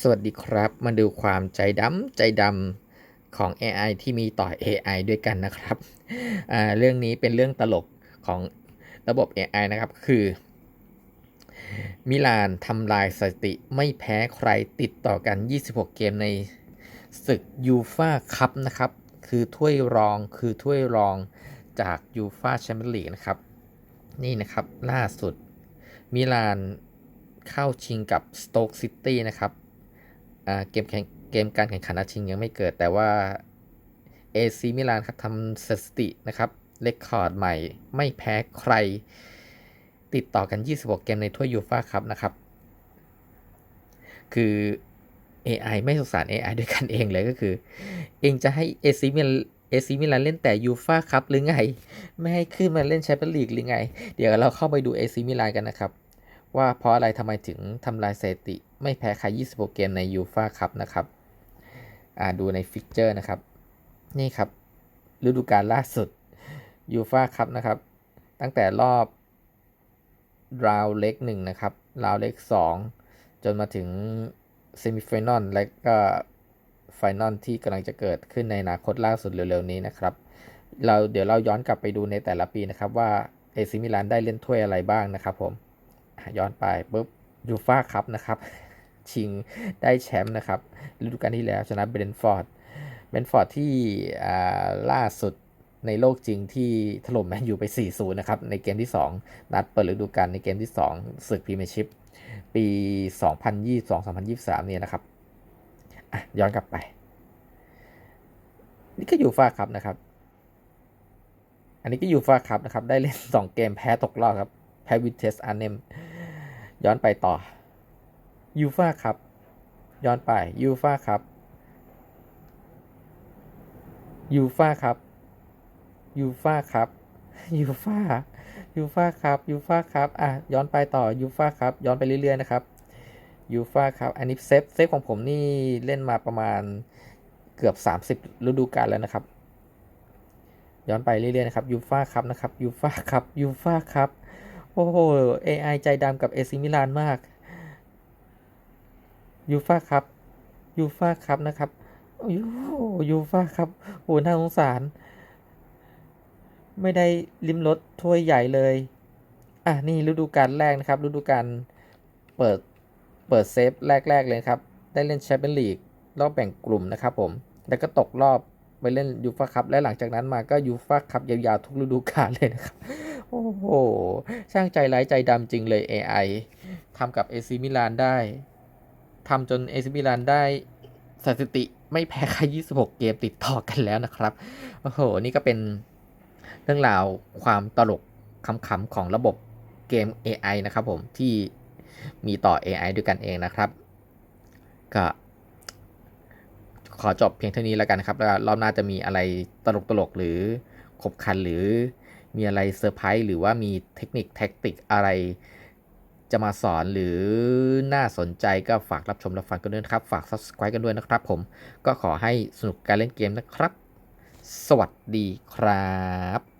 สวัสดีครับ มาดูความใจดำใจดำของ AI ที่มีต่อ AI ด้วยกันนะครับเรื่องนี้เป็นเรื่องตลกของระบบ AI นะครับ คือ มิลานทำลายสถิติไม่แพ้ใครติดต่อกัน 26 เกมในศึกยูฟาคัพนะครับ คือถ้วยรองคือถ้วยรองจากยูฟาแชมเปี้ยนลีกนะครับ นี่นะครับล่าสุด มิลานเข้าชิงกับสโต๊กซิตี้นะครับ เกมแข่งเกมการแข่งขันนัดชิงยังไม่เกิด แต่ว่า AC มิลานครับทำสถิตินะครับเรคคอร์ดใหม่ไม่แพ้ใคร ติดต่อกัน 26 เกมในถ้วยยูฟ่าครับนะครับ คือ AI ไม่สงสาร AI ด้วยกันเองเลยก็คือ เองจะให้ AC มิล AC มิลานเล่นแต่ยูฟ่าครับหรือไง ไม่ให้ขึ้นมาเล่นแชมเปี้ยนลีกหรือไง เดี๋ยวเราเข้าไปดู AC มิลานกันนะครับ ว่าเพราะอะไรทำไมถึงทำลายสถิติ ไม่แพ้ใคร 26 เกมในยูฟาคัพนะครับอ่าดูในฟิกเจอร์นะครับ นี่ครับ ฤดูกาลล่าสุดยูฟาคัพนะครับ ตั้งแต่รอบราวเล็กหนึ่งนะครับ ราวเล็กสองจนมาถึงเซมิไฟนอลและก็ไฟนอลที่กำลังจะเกิดขึ้นในอนาคตล่าสุดเร็วๆนี้นะครับ เราเดี๋ยวเราย้อนกลับไปดูในแต่ละปีนะครับว่าเอซิมิลานได้เล่นถ้วยอะไรบ้างนะครับผมย้อนไปปุ๊บยูฟ่าคัพนะครับ ชิงได้แชมป์นะครับฤดูกาลที่แล้วชนะเบรนฟอร์ดเบรนฟอร์ดที่ล่าสุดในโลกจริงที่ถล่มแมนยูไป 4-0 นะครับ ในเกมที่ 2 นัดเปิดฤดูกาลในเกมที่ 2 ศึกพรีเมียร์ชิพปี 2022-2023 เนี่ยนะครับ อะ ย้อนกลับไป นี่ก็อยู่ฟ่าคัพนะครับ อันนี้ก็อยู่ฟ่าคัพนะครับ ได้เล่น 2 เกมแพ้ตกรอบครับ แพ้วิเทสอาร์เนม ย้อนไปต่อ ยูฟาครับย้อนไปยูฟาครับยูฟาครับยูฟาครับยูฟายูฟาครับยูฟาครับอะย้อนไปต่อยูฟาครับ ย้อนไปเรื่อยๆนะครับยูฟาครับ อันนี้เซฟเซฟของผมนี่เล่นมาประมาณเกือบ 30 ฤดูกาลแล้วนะครับ ย้อนไปเรื่อยๆนะครับยูฟาครับนะครับยูฟาครับยูฟาครับ โอ้โห AI ใจดำกับเอซิมิลานมาก ยูฟ่าครับยูฟ่าครับนะครับยูยูฟ่าครับโอ้น่าสงสาร ไม่ได้ลิ้มรถถ้วยใหญ่เลย อะ นี่ฤดูกาลแรกนะครับฤดูกาลเปิดเปิดเซฟแรก ๆ เลยครับ ได้เล่นแชมเปี้ยนลีกรอบแบ่งกลุ่มนะครับผม แล้วก็ตกรอบไปเล่นยูฟ่าคัพและหลังจากนั้นมาก็ยูฟ่าคัพยาวๆทุกฤดูกาลเลยนะครับ โอ้โห ช่างใจร้ายใจดำจริงเลย AI ทำกับเอซิมิลานได้ ทำจนเอซิมิลานได้สถิติไม่แพ้ใคร26 เกมติดต่อกันแล้วนะครับ โอ้โห นี่ก็เป็นเรื่องราวความตลกขำๆของระบบเกม AI นะครับผมที่มีต่อ AI ด้วยกันเองนะครับ ก็ขอจบเพียงเท่านี้แล้วกันครับ แล้วรอบหน้าจะมีอะไรตลกๆหรือขบขันหรือมีอะไรเซอร์ไพรส์หรือว่ามีเทคนิคแท็กติกอะไร จะมาสอนหรือน่าสนใจก็ฝากรับชมรับฟังกันด้วยนะครับ ฝาก subscribe กันด้วยนะครับ ผมก็ขอให้สนุกการเล่นเกมนะครับ สวัสดีครับ